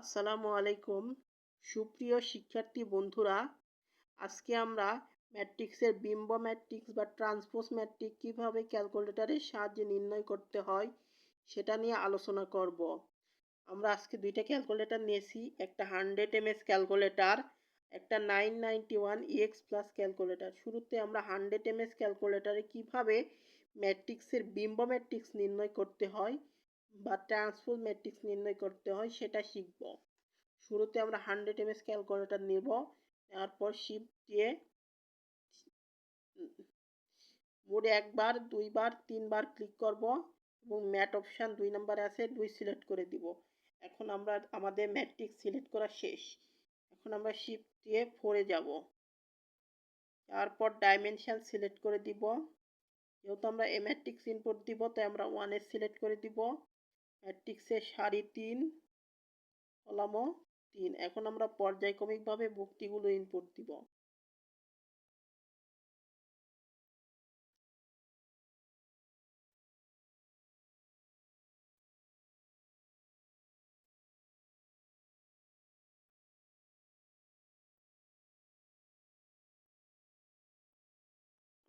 আসসালামু আলাইকুম। সুপ্রিয় শিক্ষার্থী বন্ধুরা, আজকে আমরা ম্যাট্রিক্সের বিম্ব ম্যাট্রিক্স বা ট্রান্সপোজ ম্যাট্রিক কীভাবে ক্যালকুলেটরের সাহায্যে নির্ণয় করতে হয় সেটা নিয়ে আলোচনা করব। আমরা আজকে দুইটা ক্যালকুলেটর নিয়েছি, একটা হান্ড্রেড এমএস ক্যালকুলেটার, একটা nine ninety one EX plus calculator. শুরুতে আমরা হান্ড্রেড এমএস ক্যালকুলেটরে কীভাবে ম্যাট্রিক্সের বিম্ব ম্যাট্রিক্স নির্ণয় করতে হয় বা ট্রান্সপোজ ম্যাট্রিক্স নির্ণয় করতে হয়, সেটা শিখব। শুরুতে আমরা হান্ড্রেড এমএস ক্যালকুলেটর নেব, তারপর শিফট দিয়ে মোডে একবার, দুইবার, তিনবার ক্লিক করব এবং ম্যাট অপশান দুই নম্বরে আছে, দুই সিলেক্ট করে দিব। এখন আমরা আমাদের ম্যাট্রিক্স সিলেক্ট করা শেষ। এখন আমরা শিফট দিয়ে ফোরে যাব। তারপর ডাইমেনশন সিলেক্ট করে দিব। যেহেতু আমরা এ ম্যাট্রিক্স ইনপুট দিব, তাই আমরা ওয়ানে সিলেক্ট করে দিব। ম্যাট্রিক্সের সারি তিন, কলামও তিন। এখন আমরা পর্যায়ক্রমিকভাবে ভুক্তিগুলো ইনপুট দিব।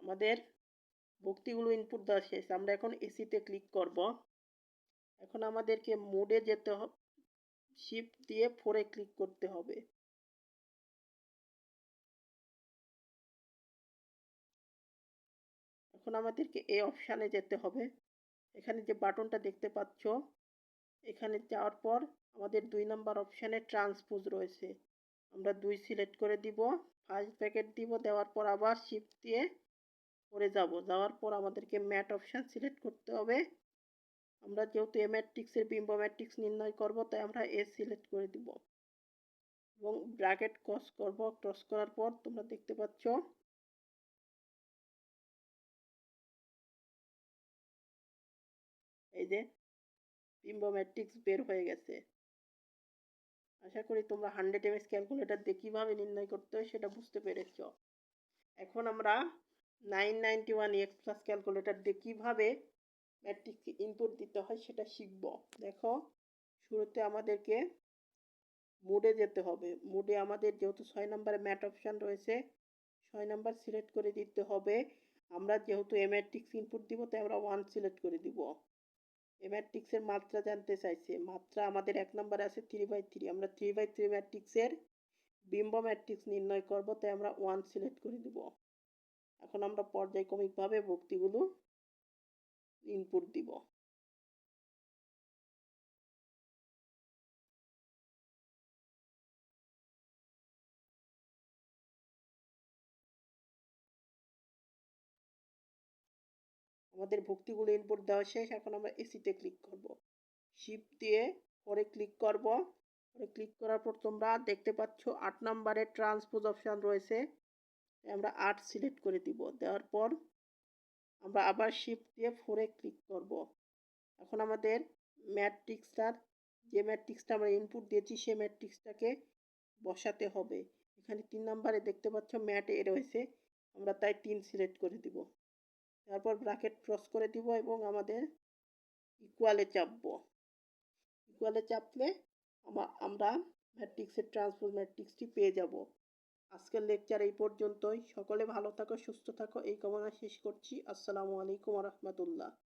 আমাদের ভক্তিগুলো ইনপুট দেওয়া শেষ। আমরা এখন এসিতে ক্লিক করব। এখন আমাদেরকে মোডে যেতে হবে শিফট দিয়ে ফোরে ক্লিক করতে হবে। এখন আমাদেরকে এই অপশানে যেতে হবে। এখানে যে বাটনটা দেখতে পাচ্ছ, এখানে যাওয়ার পর আমাদের দুই নাম্বার অপশানে ট্রান্সপোজ রয়েছে। আমরা দুই সিলেক্ট করে দিব ফার্স্ট প্যাকেট দিব, দেওয়ার পর আবার শিফট দিয়ে করে যাব। যাওয়ার পর আমাদেরকে ম্যাট অপশান সিলেক্ট করতে হবে। আমরা যেহেতু এ ম্যাট্রিক্সের বিম্ব ম্যাট্রিক্স নির্ণয় করব, তাই আমরা এ সিলেক্ট করে দিব। এবং ব্র্যাকেট ক্রস করব ক্রস করার পর তোমরা দেখতে পাচ্ছ এই যে বিম্ব ম্যাট্রিক্স বের হয়ে গেছে। আশা করি তোমরা হান্ড্রেড এমএস ক্যালকুলেটার দিয়ে কীভাবে নির্ণয় করতে হয় সেটা বুঝতে পেরেছ। এখন আমরা nine ninety one X plus calculator দিয়ে কীভাবে ম্যাট্রিক্সে ইনপুট দিতে হয়, সেটা শিখব। দেখো, শুরুতে আমাদেরকে মুডে যেতে হবে। মুডে আমাদের যেহেতু ছয় নম্বরে ম্যাট অপশান রয়েছে, ছয় নাম্বার সিলেক্ট করে দিতে হবে। আমরা যেহেতু এ ইনপুট দিব, তাই আমরা ওয়ান সিলেক্ট করে দিব। এ মাত্রা জানতে চাইছে। মাত্রা আমাদের এক নম্বরে আছে থ্রি বাই থ্রি আমরা থ্রি বাই থ্রি ম্যাট্রিক্সের বিম্ব ম্যাট্রিক্স নির্ণয় করব, তাই আমরা ওয়ান সিলেক্ট করে দিব। এখন আমরা পর্যায়ক্রমিকভাবে ভক্তিগুলো ইনপুট দিব। আমাদের ভক্তিগুলো ইনপুট দেওয়া শেষ, এখন আমরা এসিতে ক্লিক করব। শিফট দিয়ে পরে ক্লিক করব। পরে ক্লিক করার পর তোমরা দেখতে পাচ্ছ আট নম্বরে ট্রান্সপোজ অপশান রয়েছে। আমরা আট সিলেক্ট করে দিব। দেওয়ার পর আমরা আবার শিফট দিয়ে ফোরে ক্লিক করব। এখন আমাদের ম্যাট্রিক্সটার যে ম্যাট্রিক্সটা আমরা ইনপুট দিয়েছি, সেই ম্যাট্রিক্সটাকে বসাতে হবে। এখানে তিন নম্বরে দেখতে পাচ্ছ ম্যাটে রয়েছে। আমরা তাই তিন সিলেক্ট করে দিব। তারপর ব্রাকেট ক্রস করে দিব এবং আমাদের ইকুয়ালে চাপবো। ইকুয়ালে চাপলে আমরা ম্যাট্রিক্সের ট্রান্সপোজ ম্যাট্রিক্সটি পেয়ে যাব। আজকের লেকচার এই পর্যন্তই। সকলে ভালো থাকো, সুস্থ থাকো। এই কামনা শেষ করছি। আসসালামু আলাইকুম রহমতুল্লাহ।